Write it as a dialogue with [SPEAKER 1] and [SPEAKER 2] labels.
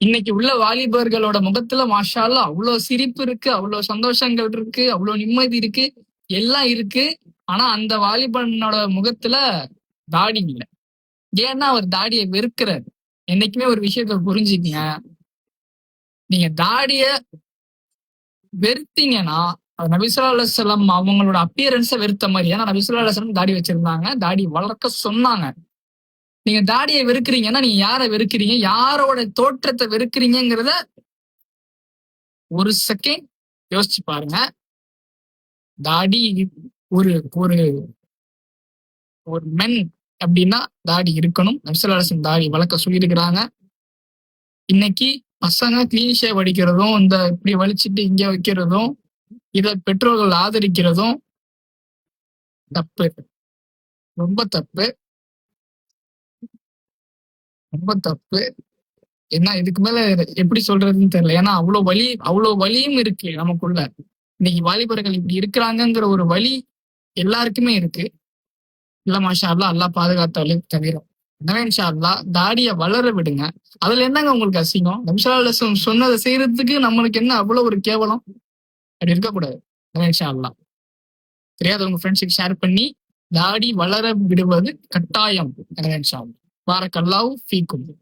[SPEAKER 1] இன்னைக்கு உள்ள வாலிபர்களோட முகத்துல மாஷால அவ்வளவு சிரிப்பு இருக்கு அவ்வளவு சந்தோஷங்கள் இருக்கு அவ்வளவு நிம்மதி இருக்கு எல்லாம் இருக்கு. ஆனா அந்த வாலிபனோட முகத்துல தாடி இல்லை. ஏன்னா அவர் தாடியை வெறுக்கிறார். என்னைக்குமே ஒரு விஷயத்த புரிஞ்சுக்கங்க நீங்க தாடிய வெறுத்தீங்கன்னா நபிசுல்லா அலுவலம் அவங்களோட அப்பியரன்ஸை வெறுத்த மாதிரி ஏன்னா நபிசுல்லா அலுவலம் தாடி வச்சிருந்தாங்க. தாடி வளர்க்க சொன்னாங்க. நீங்க தாடியை வெறுக்கிறீங்கன்னா நீங்க யாரை வெறுக்கிறீங்க? யாரோட தோற்றத்தை வெறுக்கிறீங்கிறத ஒரு செகண்ட் யோசிச்சு பாருங்க. தாடி ஒரு ஒரு ஒரு மென் அப்படின்னா தாடி இருக்கணும். நபிசுல்லாசன் தாடி வளர்க்க சொல்லியிருக்கிறாங்க. இன்னைக்கு பசங்க கிளீன் ஷேவ் அடிக்கிறதும் இந்த இப்படி வலிச்சுட்டு இங்க வைக்கிறதும் இதை பெற்றோர்கள் ஆதரிக்கிறதும் தப்பு. ரொம்ப தப்பு. ரொம்ப தப்பு. என்ன இதுக்கு மேல எப்படி சொல்றதுன்னு தெரியல. ஏன்னா அவ்வளவு வலி அவ்வளவு வலியும் இருக்கு நமக்குள்ள. இன்னைக்கு வாலிபர்கள் இப்படி இருக்கிறாங்கிற ஒரு வழி எல்லாருக்குமே இருக்கு. இல்ல மாஷா அல்லா அல்லா பாதுகாத்தாலும் தவிர எனவே இன்ஷா அல்லா தாடிய வளர விடுங்க. அதுல என்னங்க உங்களுக்கு அசிங்கம்? நம்சா சொன்னதை செய்யறதுக்கு நம்மளுக்கு என்ன அவ்வளவு ஒரு கேவலம்? அப்படி இருக்கக்கூடாது. எனவே இன்ஷா அல்லா தெரியாத உங்க ஃப்ரெண்ட்ஸுக்கு ஷேர் பண்ணி தாடி வளர விடுவது கட்டாயம். எனவே இன்ஷா அல்லா Barakallahu fikum.